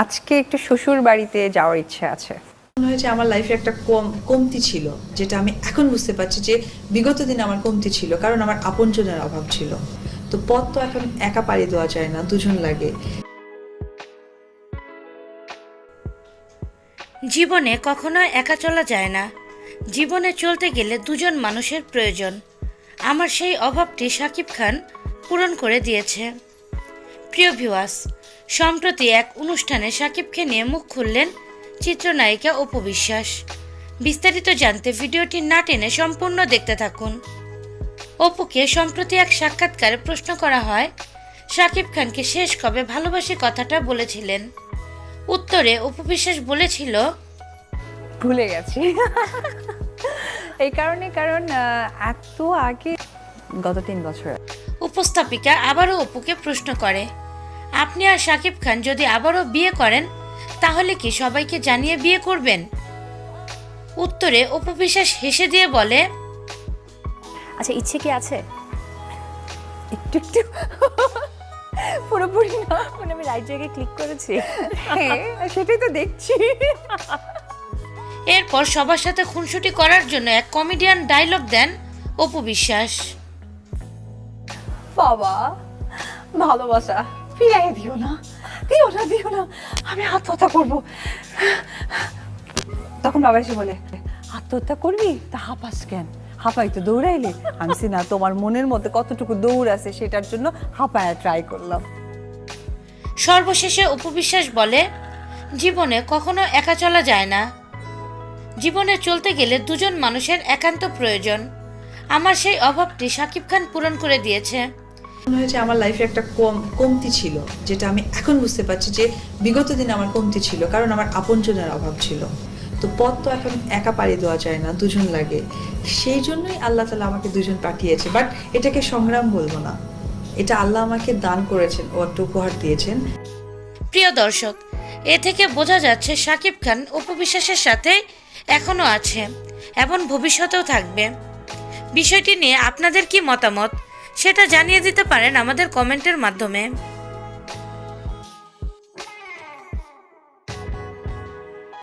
আজকে একটু শ্বশুর বাড়িতে যাওয়ার ইচ্ছে আছে। মনে হয়েছে আমার লাইফে একটা কম কমতি ছিল যেটা আমি এখন বুঝতে পারছি যে বিগত দিনে আমার কমতি ছিল কারণ আমার আপনজনের অভাব ছিল। তো পথ তো এখন একা পাড়ি দেওয়া যায় না দুজন লাগে। জীবনে কখনো একা চলা যায় না। জীবনে চলতে গেলে দুজন মানুষের প্রয়োজন। আমার সেই অভাবটি শাকিব খান পূরণ করে দিয়েছে। প্রিয় ভিউয়ার্স সম্প্রতি এক অনুষ্ঠানে শাকিবকে নিয়ে মুখ খুললেন চিত্রনায়িকা অপু বিশ্বাস। বিস্তারিত জানতে ভিডিওটি না টেনে সম্পূর্ণ দেখতে থাকুন। অপুকে সম্প্রতি এক সাক্ষাৎকারে প্রশ্ন করা হয় শাকিব খানকে শেষ কবে ভালোবাসি কথাটা বলেছিলেন? উত্তরে অপু বিশ্বাস বলেছিল ভুলে গেছি। এই কারণে কারণ এত আগে গত তিন বছর উপস্থাপিকা আবারও অপুকে প্রশ্ন করে আপনি আর শাকিব খান যদি আবারও বিয়ে করেন তাহলে কি সবাইকে জানিয়ে বিয়ে করবেন? উত্তরে অপু বিশ্বাস হেসে দিয়ে বলে আচ্ছা ইচ্ছে কি আছে? একটু একটু। পুরোপুরি না মানে আমি রাইট জায়গায় ক্লিক করেছি। হ্যাঁ সেটাই তো দেখছি। এরপর সবার সাথে খুনসুটি করার জন্য এক কমেডিয়ান ডায়লগ দেন অপু বিশ্বাস। বাবা ভালোবাসা। ফিরাই দিও না দিও না দিও না। আমি আত্মহত্যা করব। তখন বাবা এসে বলে, আত্মহত্যা করবি? তা হাঁপাস কেন? হাঁপাই তো দৌড়াইলে। আমি না, তোমার মনের মধ্যে কতটুকু দৌড় আছে সেটার জন্য হাঁপায়া ট্রাই করলাম। সর্বশেষে উপবিশ্বাস বলে, জীবনে কখনো একা চলা যায় না। জীবনে চলতে গেলে দুজন মানুষের একান্ত প্রয়োজন। আমার সেই অভাবটি শাকিব খান পূরণ করে দিয়েছে। মনে হয়েছে আমার লাইফে একটা কম, কমতি ছিল, যেটা আমি এখন বুঝতে পারছি যে বিগত দিনে আমার কমতি ছিল, কারণ আমার আপনজনের অভাব ছিল। তো পথ তো এখন একা পাড়ি দেওয়া যায় না, দুজন লাগে। সেই জন্যই আল্লাহ তালা আমাকে দুজন পাঠিয়েছে বাট এটাকে সংগ্রাম বলব না। এটা আল্লাহ আমাকে দান করেছেন, ও একটা উপহার দিয়েছেন। প্রিয় দর্শক, এ থেকে বোঝা যাচ্ছে শাকিব খান উপবিশ্বাসের সাথে এখনও আছে এবং ভবিষ্যতেও থাকবে। বিষয়টি নিয়ে আপনাদের কি মতামত? সেটা জানিয়ে দিতে পারেন আমাদের কমেন্টের মাধ্যমে।